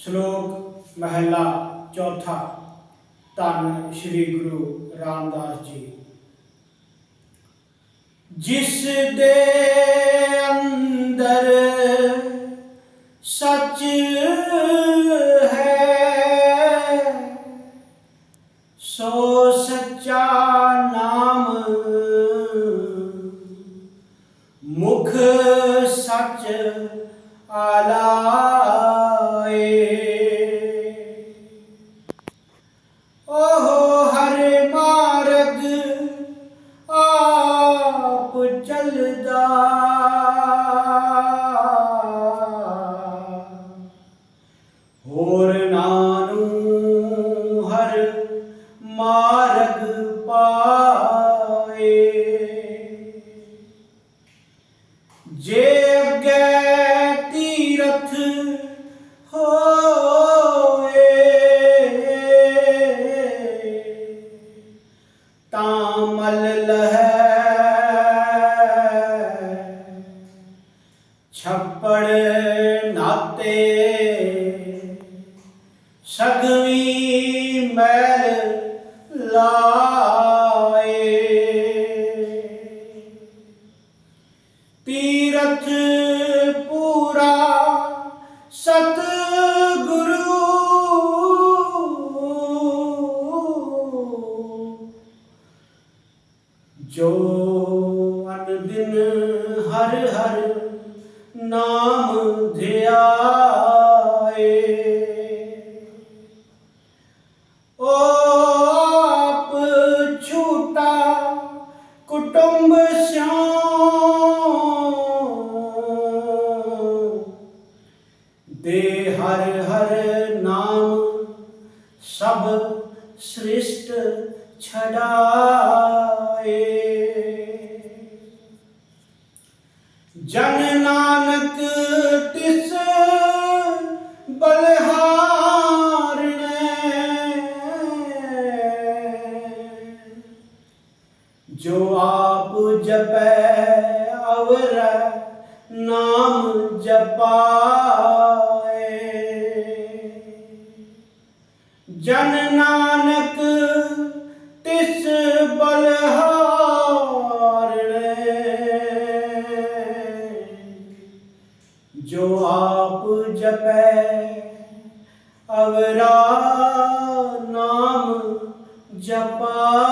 ਸ਼ਲੋਕ ਮਹਿਲਾ ਚੌਥਾ। ਧੰਨ ਸ਼੍ਰੀ ਗੁਰੂ ਰਾਮਦਾਸ ਜੀ। ਜਿਸ ਦੇ ਅੰਦਰ ਸੱਚ ਹੈ, ਸੋ ਸੱਚਾ ਨਾਮ ਮੁਖ ਸੱਚ ਆਲਾ ਚੱਲਦਾ। ਹੋਰ ਨਾਨੂੰ ਹਰ ਮਾਰਗ ਪਾਏ। ਜੇ ਅੱਗੇ ਤੀਰਥ ਹੋਏ ਤਾਂ ਮਲ ਲਹੈ ਛੱਪੜ ਨਾਤੇ ਸਗਵੀ ਮੈਲ ਲਾਏ। ਤੀਰਥ ਪੂਰਾ ਸਤ ਗੁਰੂ ਜੋ ਅਨ ਦਿਨ ਹਰ ਹਰ ਨਾਮ ਧਿਆਏ ਓ ਆਪ ਛੂਟਾ ਕੁਟੁੰਬ ਸਿਓ ਦੇ ਹਰ ਹਰ ਨਾਮ ਸਭ ਸ੍ਰਿਸ਼ਟ ਛਡਾਏ ਜਨ ਨਾਨਕ ਤਿਸ ਬਲਹਾਰਣੇ ਜੋ ਆਪ ਜਪੈ ਅਵਰ ਨਾਮ ਜਪਾਏ। ਜਨ ਨਾਨਕ ਜਪੈ। ਅਵਰਾ ਨਾਮ ਜਪਾ।